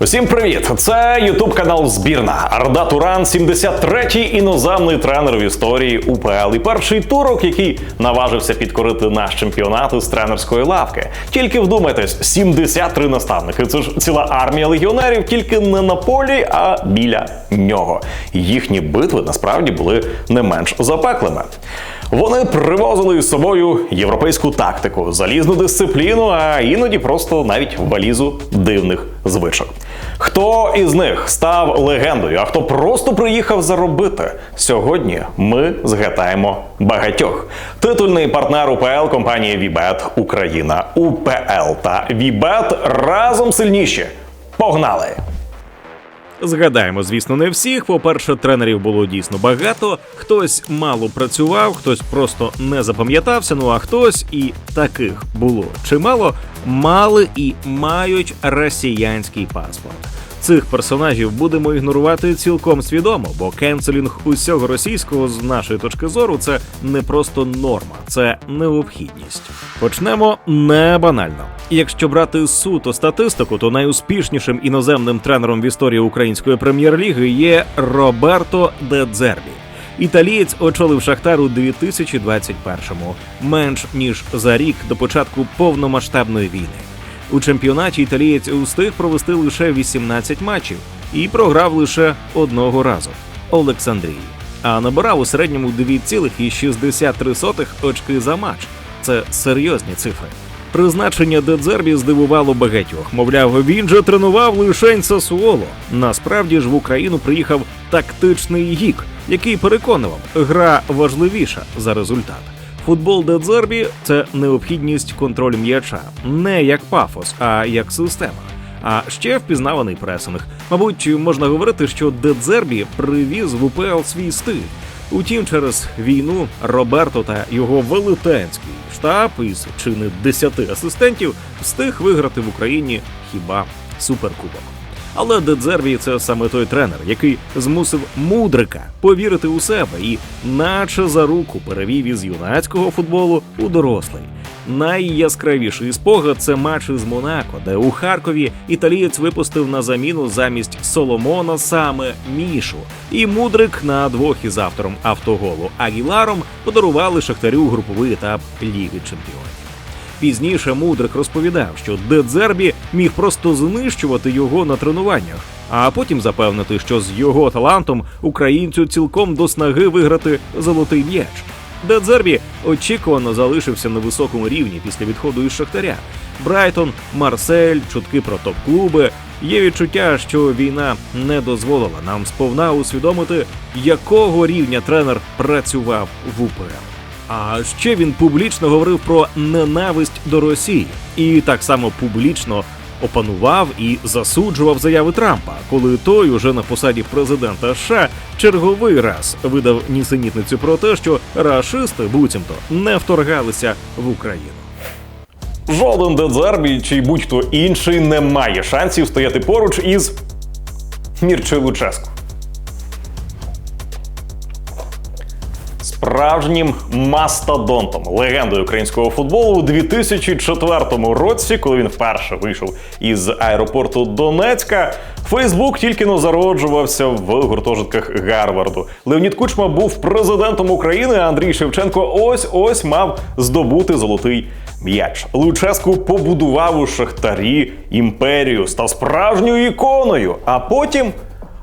Усім привіт! Це Ютуб канал Збірна. Арда Туран, 73-й іноземний тренер в історії УПЛ. І перший турок, який наважився підкорити наш чемпіонат із тренерської лавки. Тільки вдумайтесь, 73 наставники. Це ж ціла армія легіонерів, тільки не на полі, а біля нього. Їхні битви насправді були не менш запеклими. Вони привозили із собою європейську тактику, залізну дисципліну, а іноді просто навіть валізу дивних звичок. Хто із них став легендою, а хто просто приїхав заробити? Сьогодні ми згадаємо багатьох. Титульний партнер УПЛ компанія Вібет Україна. УПЛ та Вібет разом сильніші. Погнали! Згадаємо, звісно, не всіх. По-перше, тренерів було дійсно багато. Хтось мало працював, хтось просто не запам'ятався. Ну а хтось і таких було чимало, мали і мають росіянський паспорт. Цих персонажів будемо ігнорувати цілком свідомо, бо кенселінг усього російського з нашої точки зору це не просто норма, це необхідність. Почнемо не банально. Якщо брати суто статистику, то найуспішнішим іноземним тренером в історії української прем'єр-ліги є Роберто Дедзербі. Італієць очолив Шахтар у 2021-му, менш ніж за рік до початку повномасштабної війни. У чемпіонаті італієць устиг провести лише 18 матчів і програв лише одного разу Олександрії. А набирав у середньому 2,63 очки за матч. Це серйозні цифри. Призначення Дедзербі здивувало багатьох. Мовляв, він же тренував лишень Сасуоло. Насправді ж в Україну приїхав тактичний гік, який переконував, гра важливіша за результат. Футбол Дедзербі це необхідність контроль м'яча, не як пафос, а як система. А ще впізнаваний пресинг. Мабуть, можна говорити, що Дедзербі привіз в УПЛ свій стиль. Утім, через війну Роберто та його велетенський штаб із чи не 10 асистентів встиг виграти в Україні хіба суперкубок. Але Дедзербі це саме той тренер, який змусив мудрика повірити у себе і, наче за руку, перевів із юнацького футболу у дорослий. Найяскравіший спогад це матч із Монако, де у Харкові італієць випустив на заміну замість Соломона саме Мішу. І мудрик на двох із автором автоголу Агіларом подарували Шахтарю груповий етап Ліги Чемпіонів. Пізніше мудрик розповідав, що Дедзербі міг просто знищувати його на тренуваннях, а потім запевнити, що з його талантом українцю цілком до снаги виграти золотий м'яч. Дедзербі очікувано залишився на високому рівні після відходу із Шахтаря. Брайтон, Марсель, чутки про топ-клуби. Є відчуття, що війна не дозволила нам сповна усвідомити, якого рівня тренер працював в УПЛ. А ще він публічно говорив про ненависть до Росії і так само публічно опанував і засуджував заяви Трампа, коли той уже на посаді президента США черговий раз видав нісенітницю про те, що рашисти буцімто не вторгалися в Україну. Жоден Дедзербі чи будь-хто інший не має шансів стояти поруч із Мірчою Луческу. Справжнім мастодонтом, легендою українського футболу у 2004 році, коли він вперше вийшов із аеропорту Донецька, Фейсбук тільки но зароджувався в гуртожитках Гарварду. Леонід Кучма був президентом України, а Андрій Шевченко ось ось мав здобути золотий м'яч. Луческу побудував у Шахтарі імперію, став справжньою іконою. А потім,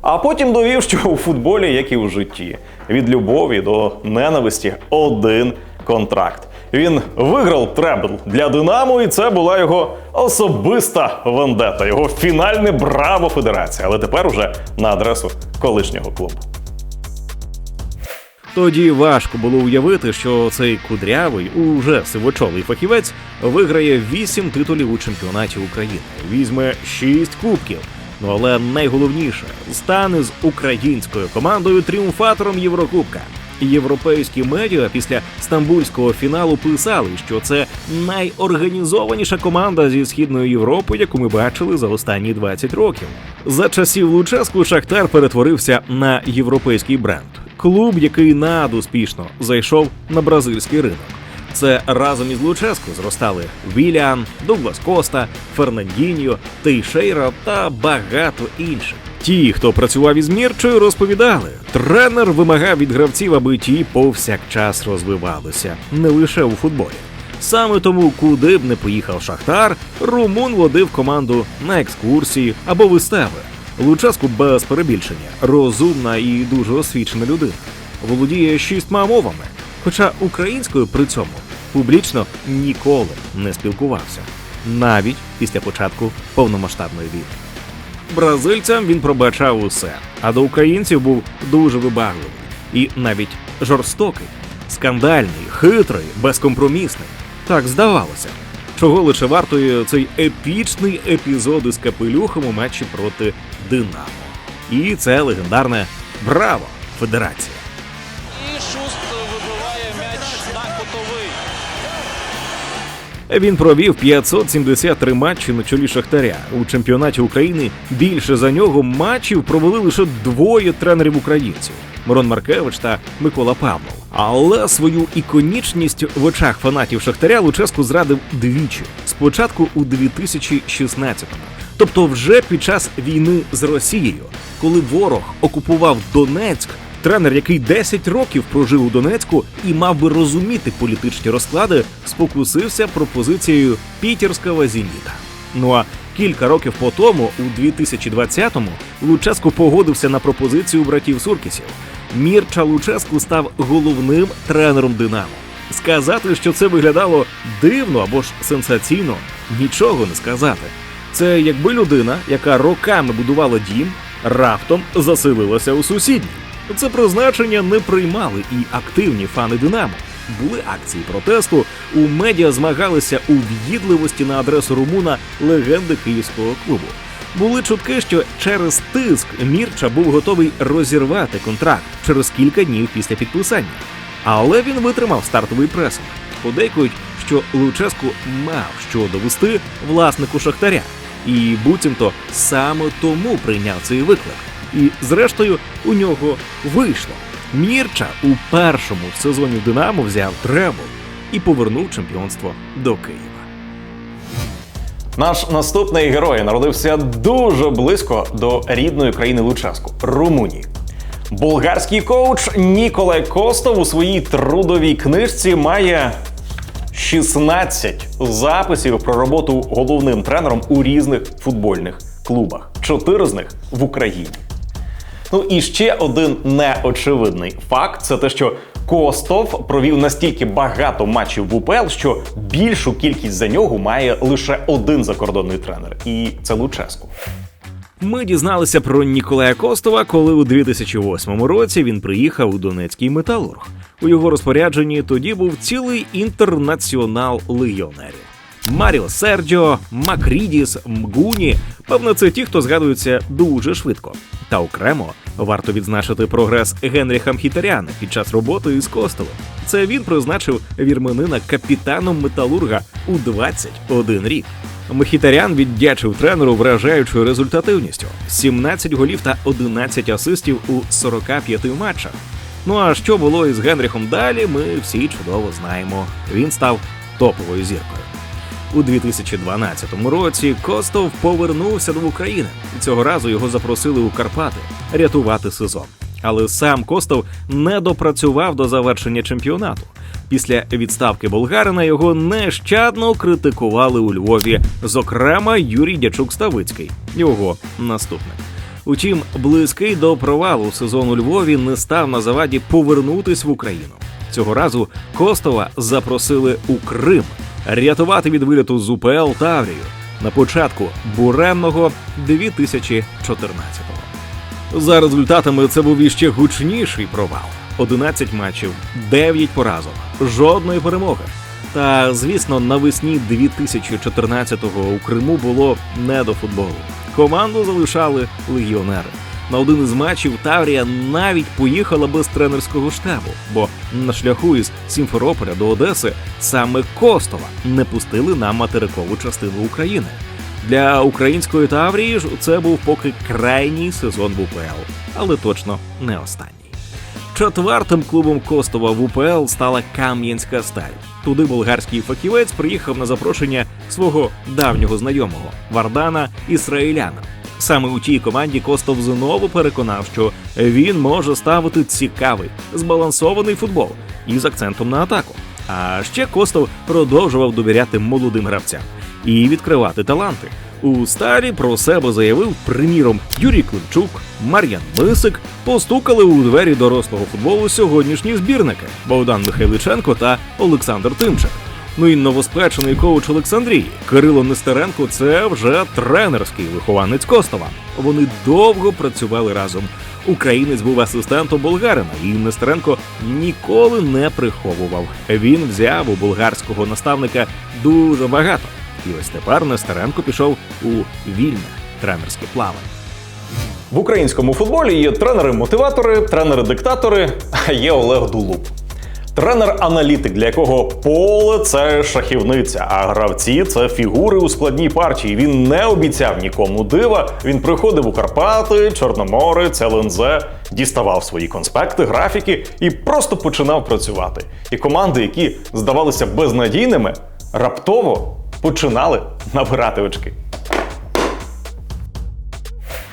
а потім довів, що у футболі, як і у житті, від любові до ненависті один контракт. Він виграв требл для Динамо, і це була його особиста вендета, його фінальне браво федерації. Але тепер уже на адресу колишнього клубу. Тоді важко було уявити, що цей кудрявий, уже сивочолий фахівець виграє вісім титулів у чемпіонаті України, візьме шість кубків. Ну але найголовніше стане з українською командою тріумфатором Єврокубка. Європейські медіа після стамбульського фіналу писали, що це найорганізованіша команда зі східної Європи, яку ми бачили за останні 20 років. За часів Луческу Шахтар перетворився на європейський бренд, клуб, який надуспішно зайшов на бразильський ринок. Це разом із Луческу зростали Віліан, Дуглас Коста, Фернандіньо, Тейшейра та багато інших. Ті, хто працював із Мірчою, розповідали, тренер вимагав від гравців, аби ті повсякчас розвивалися, не лише у футболі. Саме тому, куди б не поїхав Шахтар, Румун водив команду на екскурсії або вистави. Лучаску без перебільшення, розумна і дуже освічена людина. Володіє шістьма мовами, хоча українською при цьому публічно ніколи не спілкувався, навіть після початку повномасштабної війни. Бразильцям він пробачав усе, а до українців був дуже вибагливий і навіть жорстокий, скандальний, хитрий, безкомпромісний. Так здавалося. Чого лише вартує цей епічний епізод із капелюхом у матчі проти Динамо. І це легендарне Браво! Федерація. Він провів 573 матчі на чолі Шахтаря у чемпіонаті України. Більше за нього матчів провели лише двоє тренерів українців Мирон Маркевич та Микола Павлов. Але свою іконічність в очах фанатів Шахтаря Луческу зрадив двічі. Спочатку у 2016-му, тобто вже під час війни з Росією, коли ворог окупував Донецьк. Тренер, який 10 років прожив у Донецьку і мав би розуміти політичні розклади, спокусився пропозицією пітерського зеніта. Ну а кілька років по тому, у 2020-му, Луческу погодився на пропозицію братів Суркісів. Мірча Луческу став головним тренером Динамо. Сказати, що це виглядало дивно або ж сенсаційно, нічого не сказати. Це якби людина, яка роками будувала дім, раптом заселилася у сусідній. Це призначення не приймали і активні фани Динамо. Були акції протесту. У медіа змагалися у в'їдливості на адресу румуна легенди київського клубу. Були чутки, що через тиск Мірча був готовий розірвати контракт через кілька днів після підписання. Але він витримав стартовий пресинг. Подейкують, що Луческу мав що довести власнику Шахтаря, і буцімто саме тому прийняв цей виклик. І зрештою у нього вийшло. Мірча у першому сезоні Динамо взяв требл і повернув чемпіонство до Києва. Наш наступний герой народився дуже близько до рідної країни Лучаску Румунії. Болгарський коуч Ніколай Костов у своїй трудовій книжці має 16 записів про роботу головним тренером у різних футбольних клубах. Чотири з них в Україні. Ну і ще один неочевидний факт це те, що Костов провів настільки багато матчів в УПЛ, що більшу кількість за нього має лише один закордонний тренер, і це Луческу. Ми дізналися про Ніколая Костова, коли у 2008 році він приїхав у Донецький металург. У його розпорядженні тоді був цілий інтернаціонал легіонерів. Маріо Серджіо, Макрідіс, Мгуні. Певно, це ті, хто згадується дуже швидко. Та окремо варто відзначити прогрес Генріха Мхітаряна під час роботи із Костовим. Це він призначив вірменина капітаном металурга у 21 рік. Мхітарян віддячив тренеру вражаючою результативністю: 17 голів та 11 асистів у 45 матчах. Ну а що було із Генріхом далі, ми всі чудово знаємо. Він став топовою зіркою. У 2012 році Костов повернувся до України. Цього разу його запросили у Карпати рятувати сезон. Але сам Костов не допрацював до завершення чемпіонату. Після відставки болгарина його нещадно критикували у Львові, зокрема Юрій Дячук Ставицький, його наступник. Утім, близький до провалу сезон у Львові не став на заваді повернутись в Україну. Цього разу Костова запросили у Крим рятувати від виліту з УПЛ Таврію на початку буремного 2014-го. За результатами це був іще гучніший провал: 11 матчів, 9 поразок, жодної перемоги. Та звісно, навесні 2014-го у Криму було не до футболу. Команду залишали легіонери. На один із матчів Таврія навіть поїхала без тренерського штабу, бо на шляху із Сімферополя до Одеси саме Костова не пустили на материкову частину України. Для української Таврії ж це був поки крайній сезон в УПЛ, але точно не останній. Четвертим клубом Костова в УПЛ стала Кам'янська сталь. Туди болгарський фахівець приїхав на запрошення свого давнього знайомого Вардана Ісраїляна. Саме у тій команді Костов знову переконав, що він може ставити цікавий, збалансований футбол із акцентом на атаку. А ще Костов продовжував довіряти молодим гравцям і відкривати таланти. У сталі про себе заявив, приміром, Юрій Климчук, Мар'ян Мисик постукали у двері дорослого футболу сьогоднішні збірники Богдан Михайличенко та Олександр Тимчик. Ну і новоспечений коуч Олександрії Кирило Нестеренко це вже тренерський вихованець Костова. Вони довго працювали разом. Українець був асистентом болгарина, і Нестеренко ніколи не приховував. Він взяв у болгарського наставника дуже багато. І ось тепер Нестеренко пішов у вільне тренерське плавання. В українському футболі є тренери-мотиватори, тренери-диктатори, а є Олег Дулуб. Тренер-аналітик, для якого поле це шахівниця, а гравці це фігури у складній партії. Він не обіцяв нікому дива. Він приходив у Карпати, Чорноморець, ЛНЗ, діставав свої конспекти, графіки і просто починав працювати. І команди, які здавалися безнадійними, раптово починали набирати очки.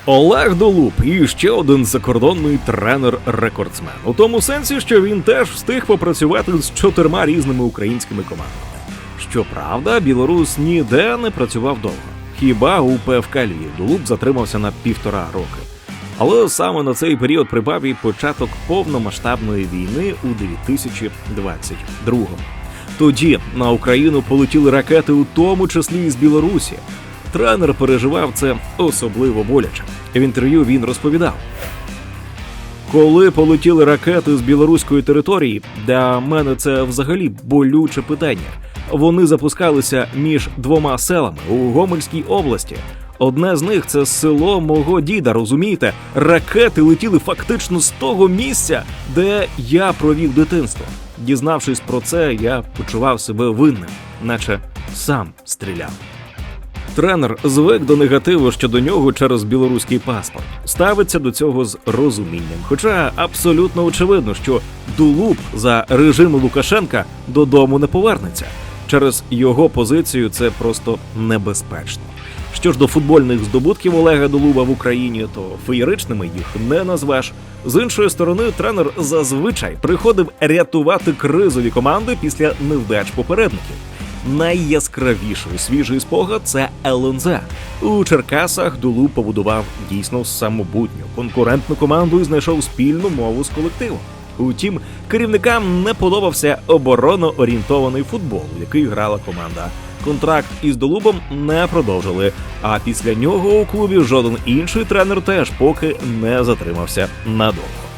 Олег Долуб і ще один закордонний тренер-рекордсмен. У тому сенсі, що він теж встиг попрацювати з чотирма різними українськими командами. Щоправда, білорус ніде не працював довго. Хіба у ПФК Львів Долуб затримався на півтора роки. Але саме на цей період припав і початок повномасштабної війни у 2022-му. Тоді на Україну полетіли ракети, у тому числі і з Білорусі. Тренер переживав це особливо боляче. В інтерв'ю він розповідав: коли полетіли ракети з білоруської території, для мене це взагалі болюче питання. Вони запускалися між двома селами у Гомельській області. Одне з них це село мого діда. Розумієте, ракети летіли фактично з того місця, де я провів дитинство. Дізнавшись про це, я почував себе винним, наче сам стріляв. Тренер звик до негативу щодо нього через білоруський паспорт. Ставиться до цього з розумінням. Хоча абсолютно очевидно, що Дулуб за режиму Лукашенка додому не повернеться. Через його позицію це просто небезпечно. Що ж до футбольних здобутків Олега Долуба в Україні, то феєричними їх не назвеш. З іншої сторони, тренер зазвичай приходив рятувати кризові команди після невдач попередників. Найяскравіший свіжий спогад це ЛНЗ. У Черкасах Дулу побудував дійсно самобутню конкурентну команду і знайшов спільну мову з колективом. Утім, керівникам не подобався оборонно-орієнтований футбол, у який грала команда. Контракт із Долубом не продовжили. А після нього у клубі жоден інший тренер теж поки не затримався надовго.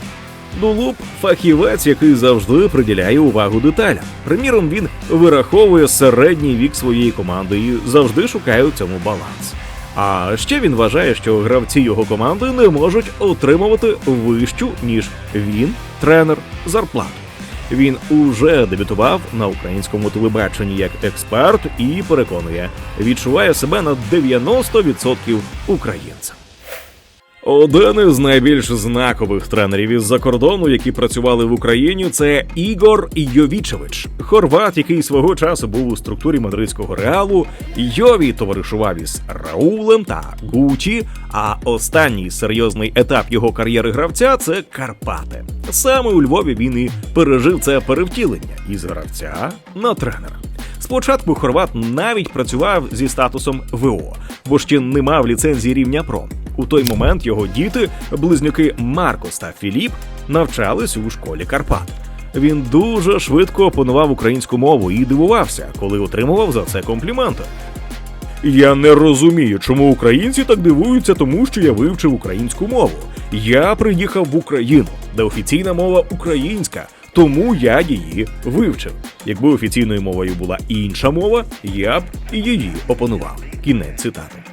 Дулуб фахівець, який завжди приділяє увагу деталям. Приміром, він вираховує середній вік своєї команди і завжди шукає у цьому баланс. А ще він вважає, що гравці його команди не можуть отримувати вищу, ніж він, тренер, зарплату. Він уже дебютував на українському телебаченні як експерт і переконує, відчуває себе на 90% українцем. Один із найбільш знакових тренерів із-за кордону, які працювали в Україні, це Ігор Йовічевич, хорват, який свого часу був у структурі мадридського реалу. Йові товаришував із Раулем та Гучі. А останній серйозний етап його кар'єри гравця це Карпати. Саме у Львові він і пережив це перевтілення із гравця на тренера. Спочатку хорват навіть працював зі статусом ВО, бо ще не мав ліцензії рівня ПРО. У той момент його діти, близнюки Маркос та Філіп, навчались у школі Карпат. Він дуже швидко опанував українську мову і дивувався, коли отримував за це компліменти. Я не розумію, чому українці так дивуються, тому що я вивчив українську мову. Я приїхав в Україну, де офіційна мова українська, тому я її вивчив. Якби офіційною мовою була інша мова, я б її опанував. Кінець цитати.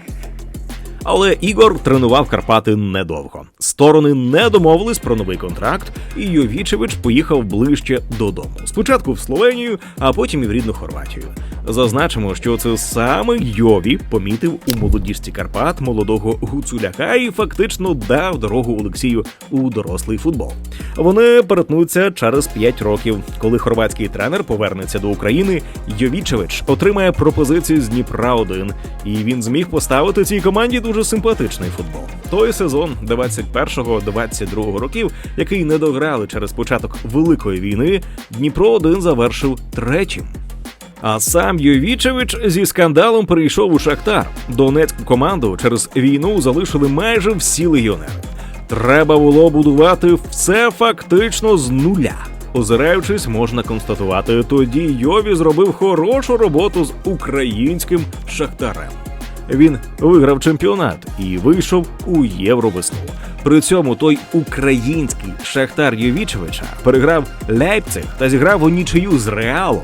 Але Ігор тренував Карпати недовго. Сторони не домовились про новий контракт, і Йовічевич поїхав ближче додому. Спочатку в Словенію, а потім і в рідну Хорватію. Зазначимо, що це саме Йові помітив у молодіжці Карпат молодого гуцуляка і фактично дав дорогу Олексію у дорослий футбол. Вони перетнуться через 5 років, коли хорватський тренер повернеться до України. Йовічевич отримає пропозицію з Дніпра 1 і він зміг поставити цій команді дуже симпатичний футбол. Той сезон 21-22 років, який не дограли через початок великої війни, Дніпро 1 завершив третім. А сам Йовічевич зі скандалом перейшов у Шахтар. Донецьку команду через війну залишили майже всі легіонери. Треба було будувати все фактично з нуля. Озираючись, можна констатувати, тоді Йові зробив хорошу роботу з українським шахтарем. Він виграв чемпіонат і вийшов у Євровесну. При цьому той український Шахтар Йовічевича переграв Ляйпциг та зіграв у нічию з Реалом.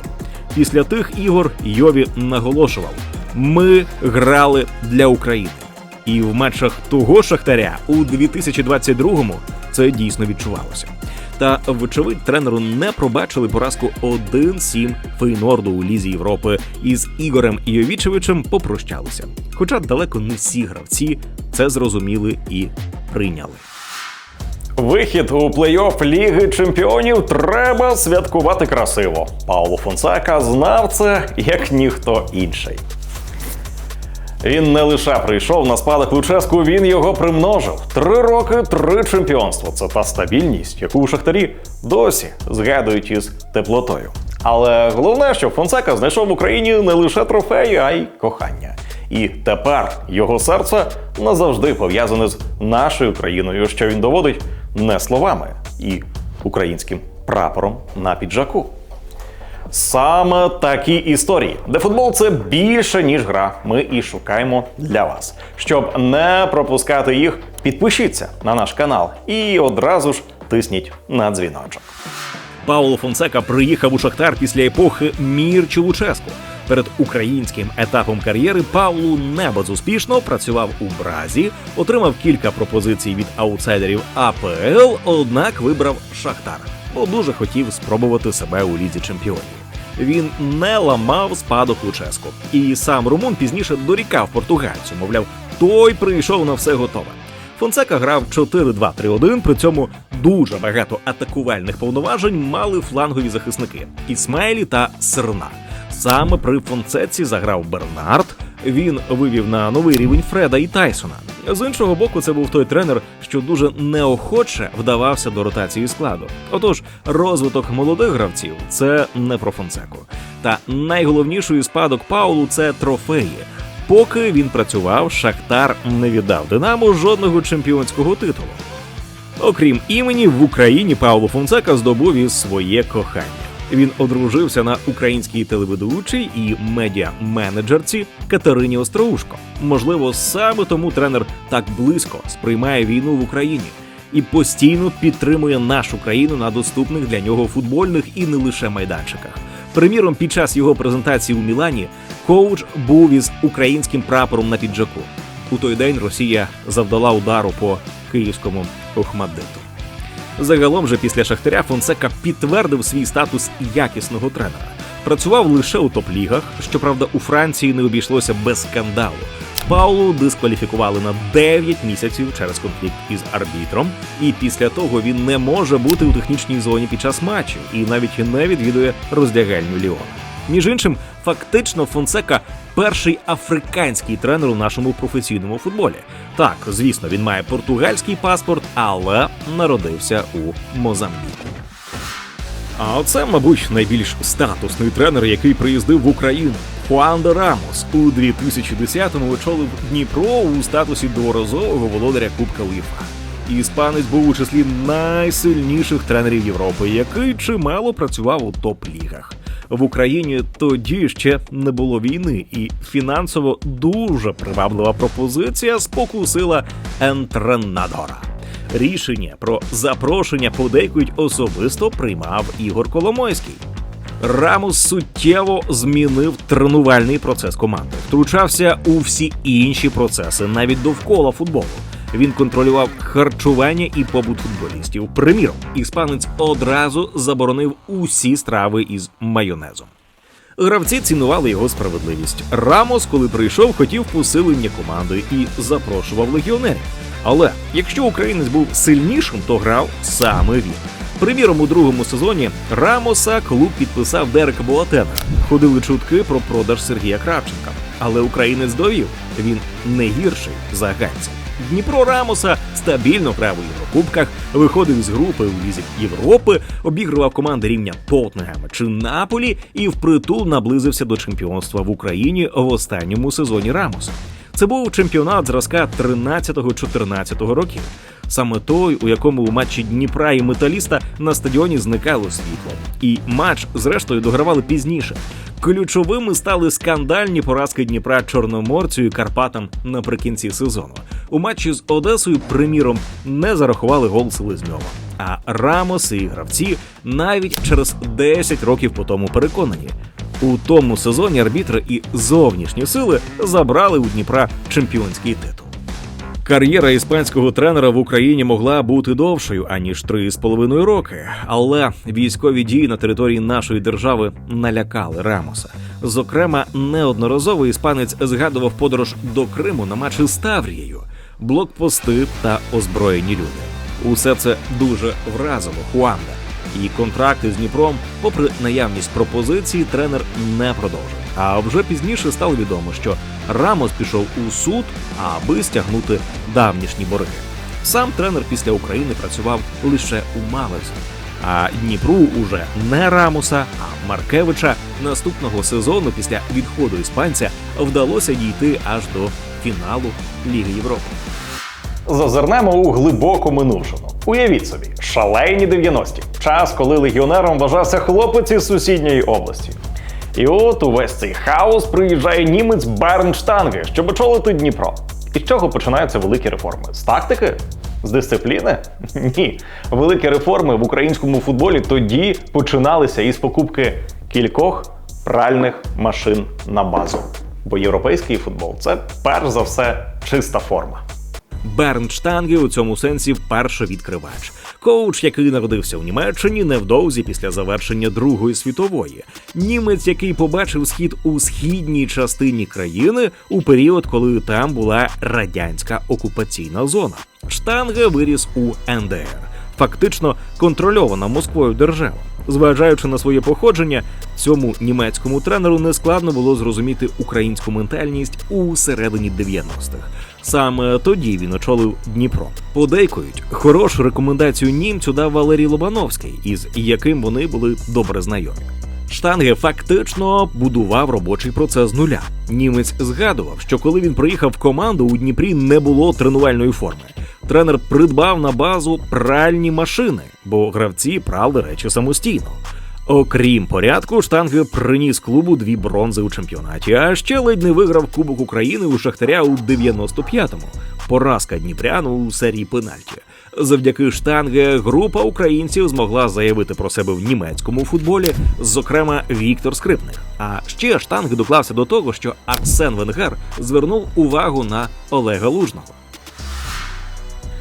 Після тих ігор Йові наголошував: ми грали для України. І в матчах того Шахтаря у 2022-му це дійсно відчувалося. Та, вочевидь, тренеру не пробачили поразку 1-7 Фейнорду у Лізі Європи і з Ігорем Йовічевичем попрощалися. Хоча далеко не всі гравці це зрозуміли і прийняли. Вихід у плей-офф Ліги Чемпіонів треба святкувати красиво. Пауло Фонсека знав це як ніхто інший. Він не лише прийшов на спадок Луческу, він його примножив. Три роки, три чемпіонства. Це та стабільність, яку у Шахтарі досі згадують із теплотою. Але головне, що Фонсека знайшов в Україні не лише трофеї, а й кохання. І тепер його серце назавжди пов'язане з нашою країною, що він доводить не словами і українським прапором на піджаку. Саме такі історії, де футбол це більше ніж гра. Ми і шукаємо для вас. Щоб не пропускати їх, підпишіться на наш канал і одразу ж тисніть на дзвіночок. Пауло Фонсека приїхав у Шахтар після епохи Мірчі Луческу. Перед українським етапом кар'єри Паулу не безуспішно працював у Бразі, отримав кілька пропозицій від аутсайдерів АПЛ, однак вибрав Шахтар, бо дуже хотів спробувати себе у лізі чемпіонів. Він не ламав спадок Луческу, і сам Румун пізніше дорікав португальцю, мовляв, той прийшов на все готове. Фонсека грав 4-2-3-1, при цьому дуже багато атакувальних повноважень мали флангові захисники Ісмаїлі та Серна. Саме при Фонсеці заграв Бернард. Він вивів на новий рівень Фреда і Тайсона. З іншого боку, це був той тренер, що дуже неохоче вдавався до ротації складу. Отож, розвиток молодих гравців це не про Фонсеку. Та найголовніший спадок Паулу це трофеї. Поки він працював, Шахтар не віддав Динамо жодного чемпіонського титулу. Окрім імені, в Україні Пауло Фонсека здобув і своє кохання. Він одружився на українській телеведучій і медіа-менеджерці Катерині Остроушко. Можливо, саме тому тренер так близько сприймає війну в Україні і постійно підтримує нашу країну на доступних для нього футбольних і не лише майданчиках. Приміром, під час його презентації у Мілані коуч був із українським прапором на піджаку. У той день Росія завдала удару по київському Охмаддиту. Загалом же після Шахтаря Фонсека підтвердив свій статус якісного тренера. Працював лише у топ-лігах. Щоправда, у Франції не обійшлося без скандалу. Паулу дискваліфікували на 9 місяців через конфлікт із арбітром, і після того він не може бути у технічній зоні під час матчів і навіть не відвідує роздягальню Ліона. Між іншим, фактично Фонсека перший африканський тренер у нашому професійному футболі. Так, звісно, він має португальський паспорт, але народився у Мозамбіку. А оце, мабуть, найбільш статусний тренер, який приїздив в Україну. Хуан де Рамос у 2010-му очолив Дніпро у статусі дворазового володаря Кубка УЄФА. Іспанець був у числі найсильніших тренерів Європи, який чимало працював у топ-лігах. В Україні тоді ще не було війни, і фінансово дуже приваблива пропозиція спокусила ентренадора. Рішення про запрошення подейкують особисто приймав Ігор Коломойський. Рамус суттєво змінив тренувальний процес команди, втручався у всі інші процеси, навіть довкола футболу. Він контролював харчування і побут футболістів. Приміром, іспанець одразу заборонив усі страви із майонезом. Гравці цінували його справедливість. Рамос, коли прийшов, хотів посилення команди і запрошував легіонерів. Але якщо українець був сильнішим, то грав саме він. Приміром, у другому сезоні Рамоса клуб підписав Дерека Буатена. Ходили чутки про продаж Сергія Кравченка. Але українець довів, він не гірший за ганця. Дніпро Рамоса стабільно грав у Єврокубках, виходив з групи у Лізі Європи, обігрував команди рівня Тоттенгема чи Наполі і впритул наблизився до чемпіонства в Україні в останньому сезоні Рамоса. Це був чемпіонат зразка 13-14 років. Саме той, у якому у матчі Дніпра і Металіста на стадіоні зникало світло. І матч, зрештою, догравали пізніше. Ключовими стали скандальні поразки Дніпра Чорноморцю і Карпатам наприкінці сезону. У матчі з Одесою, приміром, не зарахували гол Селезньова. А Рамос і гравці навіть через 10 років по тому переконані. У тому сезоні арбітри і зовнішні сили забрали у Дніпра чемпіонський титул. Кар'єра іспанського тренера в Україні могла бути довшою аніж три з половиною роки, але військові дії на території нашої держави налякали Рамоса. Зокрема, неодноразово іспанець згадував подорож до Криму на матчі з Таврією, блокпости та озброєні люди. Усе це дуже вразило Хуанда. І контракти з Дніпром, попри наявність пропозиції, тренер не продовжив. А вже пізніше стало відомо, що Рамос пішов у суд, аби стягнути давнішні борги. Сам тренер після України працював лише у Малезі. А Дніпру уже не Рамоса, а Маркевича наступного сезону після відходу іспанця вдалося дійти аж до фіналу Ліги Європи. Зазирнемо у глибоку минувшину. Уявіть собі, шалені 90-ті. Час, коли легіонером вважався хлопець із сусідньої області. І от увесь цей хаос приїжджає німець Бернштанги, щоб очолити Дніпро. І з чого починаються великі реформи? З тактики? З дисципліни? Ні. Великі реформи в українському футболі тоді починалися із покупки кількох пральних машин на базу. Бо європейський футбол це перш за все чиста форма. Бернштанге у цьому сенсі вперше відкривач. Коуч, який народився в Німеччині невдовзі після завершення Другої світової. Німець, який побачив схід у східній частині країни у період, коли там була радянська окупаційна зона. Штанге виріс у НДР, фактично контрольована Москвою держава. Зважаючи на своє походження, цьому німецькому тренеру не складно було зрозуміти українську ментальність у середині 90-х. Саме тоді він очолив Дніпро. Подейкують, хорошу рекомендацію німцю дав Валерій Лобановський, із яким вони були добре знайомі. Штанге фактично будував робочий процес з нуля. Німець згадував, що коли він приїхав в команду, у Дніпрі не було тренувальної форми. Тренер придбав на базу пральні машини, бо гравці прали речі самостійно. Окрім порядку, штанги приніс клубу дві бронзи у чемпіонаті, а ще ледь не виграв Кубок України у Шахтаря у 95-му. Поразка Дніпряну у серії пенальті. Завдяки штанге група українців змогла заявити про себе в німецькому футболі, зокрема Віктор Скрипник. А ще штанги доклався до того, що Арсен Венгер звернув увагу на Олега Лужного.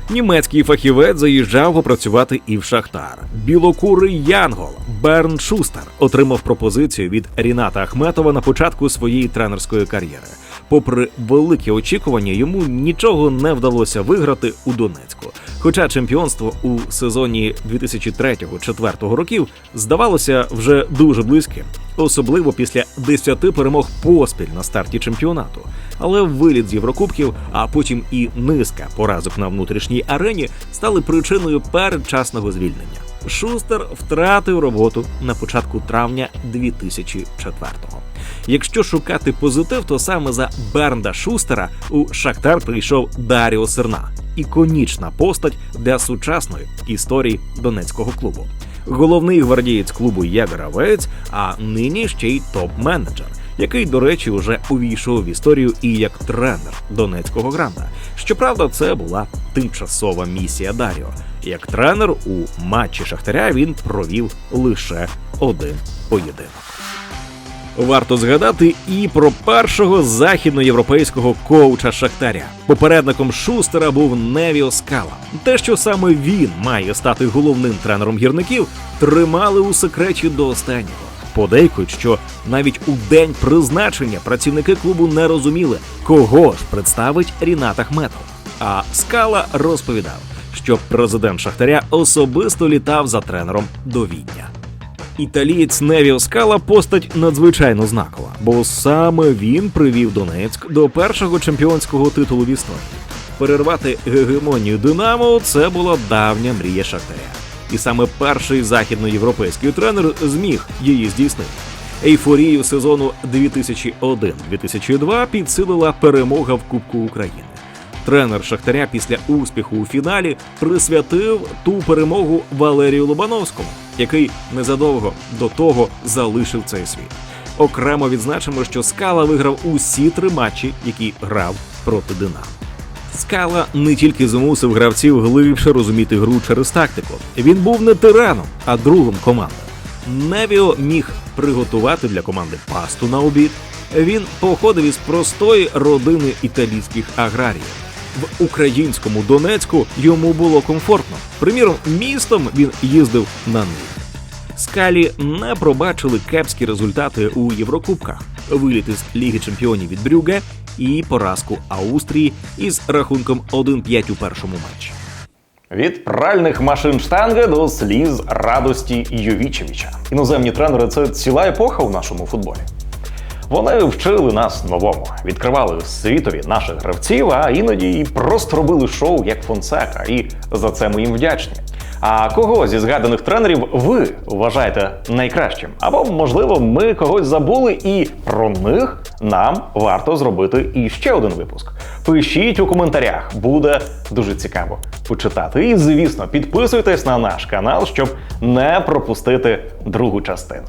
Німецький фахівець заїжджав попрацювати і в Шахтар. Білокурий Янгол Берн Шустер отримав пропозицію від Ріната Ахметова на початку своєї тренерської кар'єри. Попри великі очікування, йому нічого не вдалося виграти у Донецьку. Хоча чемпіонство у сезоні 2003-2004 років здавалося вже дуже близьким, особливо після 10 перемог поспіль на старті чемпіонату. Але виліт з Єврокубків, а потім і низка поразок на внутрішній арені стали причиною передчасного звільнення. Шустер втратив роботу на початку травня 2004-го. Якщо шукати позитив, то саме за Бернда Шустера у Шахтар прийшов Даріо Серна, іконічна постать для сучасної історії донецького клубу. Головний гвардієць клубу є гравець, а нині ще й топ-менеджер, який, до речі, уже увійшов в історію і як тренер донецького гранда. Щоправда, це була тимчасова місія Даріо. Як тренер у матчі Шахтаря він провів лише один поєдинок. Варто згадати і про першого західноєвропейського коуча Шахтаря. Попередником Шустера був Невіо Скала. Те, що саме він має стати головним тренером гірників, тримали у секреті до останнього. Подейкують, що навіть у день призначення працівники клубу не розуміли, кого ж представить Рінат Ахметов. А скала розповідав, що президент Шахтаря особисто літав за тренером до Відня. Італієць Невіо Скала постать надзвичайно знакова, бо саме він привів Донецьк до першого чемпіонського титулу в історії. Перервати гегемонію Динамо це була давня мрія Шахтаря. І саме перший західноєвропейський тренер зміг її здійснити. Ейфорію сезону 2001-2002 підсилила перемога в Кубку України. Тренер Шахтаря після успіху у фіналі присвятив ту перемогу Валерію Лобановському, який незадовго до того залишив цей світ. Окремо відзначимо, що Скала виграв усі три матчі, які грав проти Динамо. Скала не тільки змусив гравців глибше розуміти гру через тактику. Він був не тираном, а другом команди. Невіо міг приготувати для команди пасту на обід. Він походив із простої родини італійських аграріїв. В українському Донецьку йому було комфортно. Приміром, містом він їздив на ниві. Скалі не пробачили кепські результати у Єврокубках, виліт із Ліги Чемпіонів від Брюге і поразку Австрії із рахунком 1-5 у першому матчі. Від пральних машин штанги до сліз радості Йовічевича. Іноземні тренери це ціла епоха у нашому футболі. Вони вчили нас новому, відкривали світові наших гравців, а іноді і просто робили шоу як Фонсека, і за це ми їм вдячні. А кого зі згаданих тренерів ви вважаєте найкращим? Або, можливо, ми когось забули, і про них нам варто зробити іще один випуск. Пишіть у коментарях, буде дуже цікаво почитати. І, звісно, підписуйтесь на наш канал, щоб не пропустити другу частину.